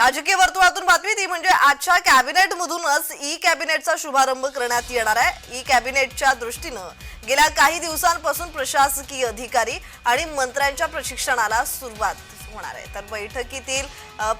राजकीय वर्तुळातून बातमी ती म्हणजे आजच्या कॅबिनेट मधूनच ई कॅबिनेटचा शुभारंभ करण्यात येणार आहे. ई कॅबिनेटच्या दृष्टीनं गेल्या काही दिवसांपासून प्रशासकीय अधिकारी आणि मंत्र्यांच्या प्रशिक्षणाला सुरुवात होणार आहे. तर बैठकीतील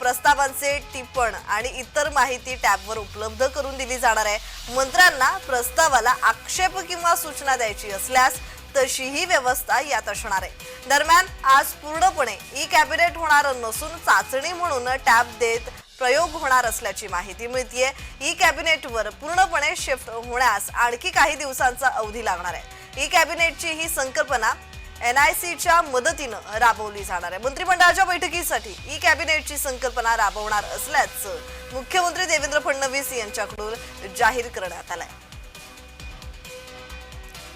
प्रस्तावांचे टिप्पण आणि इतर माहिती टॅबवर उपलब्ध करून दिली जाणार आहे. मंत्र्यांना प्रस्तावाला आक्षेप किंवा सूचना द्यायची असल्यास तशीही व्यवस्था यात असणार आहे. दरम्यान आज पूर्णपणे ई कॅबिनेट होणार नसून चाचणी म्हणून टॅब देत प्रयोग होणार असल्याची माहिती मिळतीये. ई कॅबिनेटवर पूर्णपणे शिफ्ट होण्यास आणखी काही दिवसांचा अवधी लागणार आहे. ई कॅबिनेटची ही संकल्पना एन आय सीच्या मदतीनं राबवली जाणार आहे. मंत्रिमंडळाच्या बैठकीसाठी ई कॅबिनेटची संकल्पना राबवणार असल्याचं मुख्यमंत्री देवेंद्र फडणवीस यांच्याकडून जाहीर करण्यात आलंय.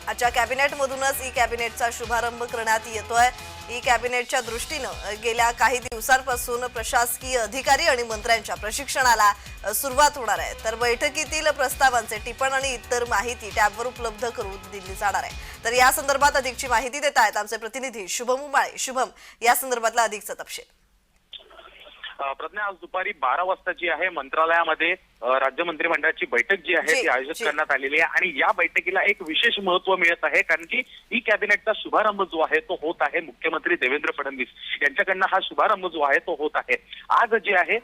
आजच्या कॅबिनेटमधूनच ई कॅबिनेटचा शुभारंभ करण्यात येतोय. ई कॅबिनेटच्या दृष्टीनं गेल्या काही दिवसांपासून प्रशासकीय अधिकारी आणि मंत्र्यांच्या प्रशिक्षणाला सुरुवात होणार आहे. तर बैठकीतील प्रस्तावांचे टिपण आणि इतर माहिती टॅबवर उपलब्ध करून दिली जाणार आहे. तर या संदर्भात अधिकची माहिती देत आहेत आमचे प्रतिनिधी शुभम उमाळे. शुभम या संदर्भातला अधिकचा तपशील. प्रज्ञा आज दुपारी बारा वाजता जी आहे मंत्रालयामध्ये राज्य मंत्रिमंडळाची बैठक जी आहे ती आयोजित. करण्यात आलेली आहे. आणि या बैठकीला एक विशेष महत्त्व मिळत आहे कारण की ई कॅबिनेटचा शुभारंभ जो आहे तो होत आहे मुख्यमंत्री देवेंद्र फडणवीस. यांच्याकडनं हा शुभारंभ जो आहे तो होत आहे. आज जे आहे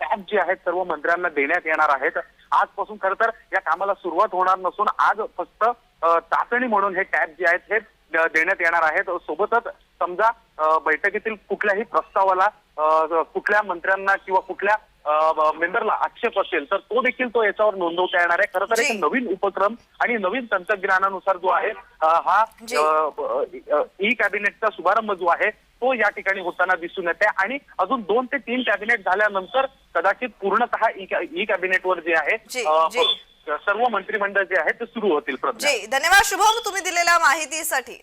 टॅब जे आहेत सर्व मंत्र्यांना देण्यात येणार आहेत. आजपासून खरं तर या कामाला सुरुवात होणार नसून आज फक्त चाचणी म्हणून हे टॅब जे आहेत हे देण्यात येणार आहेत सोबतच समजा बैठकीतील कुठल्याही प्रस्तावाला कुठल्या मंत्र्यांना किंवा कुठल्या मेंबरला आक्षेप असेल तर तो देखील तो याच्यावर नोंदवता येणार आहे खरं तर एक. नवीन उपक्रम आणि नवीन तंत्रज्ञानानुसार जो आहे हा. ई कॅबिनेटचा शुभारंभ जो आहे तो या ठिकाणी होताना दिसून येते आणि अजून दोन ते तीन कॅबिनेट झाल्यानंतर कदाचित पूर्णतः ई कॅबिनेटवर जे आहे. सर्व मंत्रिमंडळ जे आहे ते सुरू होतील धन्यवाद. शुभम तुम्ही दिलेल्या माहितीसाठी.